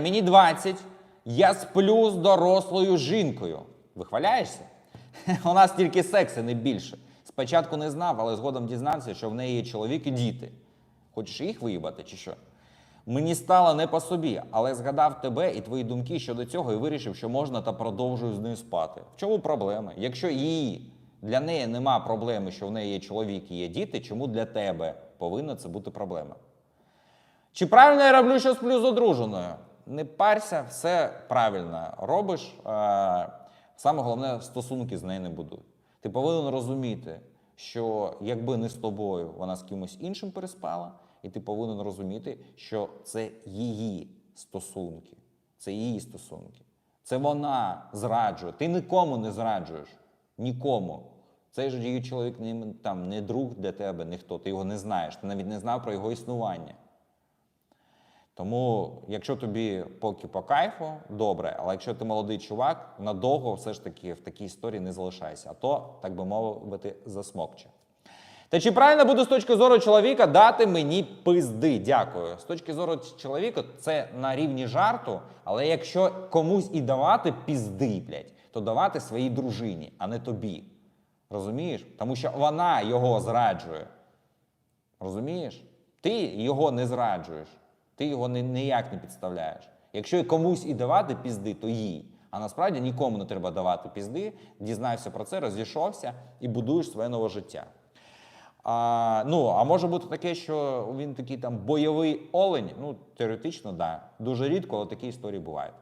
Мені 20, я сплю з дорослою жінкою. Вихваляєшся? У нас тільки секс, і не більше. Спочатку не знав, але згодом дізнався, що в неї є чоловік і діти. Хочеш їх виїбати чи що? Мені стало не по собі, але згадав тебе і твої думки щодо цього і вирішив, що можна та продовжую з нею спати. В чому проблема? Якщо її для неї нема проблеми, що в неї є чоловік і є діти, чому для тебе повинна це бути проблема? Чи правильно я роблю, що сплю з одруженою? Не парся, все правильно робиш. Саме головне, стосунки з нею не будуй. Ти повинен розуміти, що якби не з тобою, вона з кимось іншим переспала, і ти повинен розуміти, що це її стосунки. Це її стосунки. Це вона зраджує. Ти нікому не зраджуєш. Нікому. Цей же її чоловік не, там, не друг для тебе, ніхто. Ти його не знаєш. Ти навіть не знав про його існування. Тому, якщо тобі поки по кайфу, добре, але якщо ти молодий чувак, надовго все ж таки в такій історії не залишайся, а то, так би мовити, засмокче. Та чи правильно буде з точки зору чоловіка дати мені пизди? Дякую. З точки зору чоловіка, це на рівні жарту, але якщо комусь і давати пізди, блядь, то давати своїй дружині, а не тобі. Розумієш? Тому що вона його зраджує. Розумієш? Ти його не зраджуєш, ти його ні- ніяк не підставляєш. Якщо комусь і давати пізди, то їй. А насправді нікому не треба давати пізди, дізнався про це, розійшовся і будуєш своє нове життя. А, ну, а може бути таке, що він такий там бойовий олень. Ну, теоретично, так. Да. Дуже рідко, але такі історії бувають.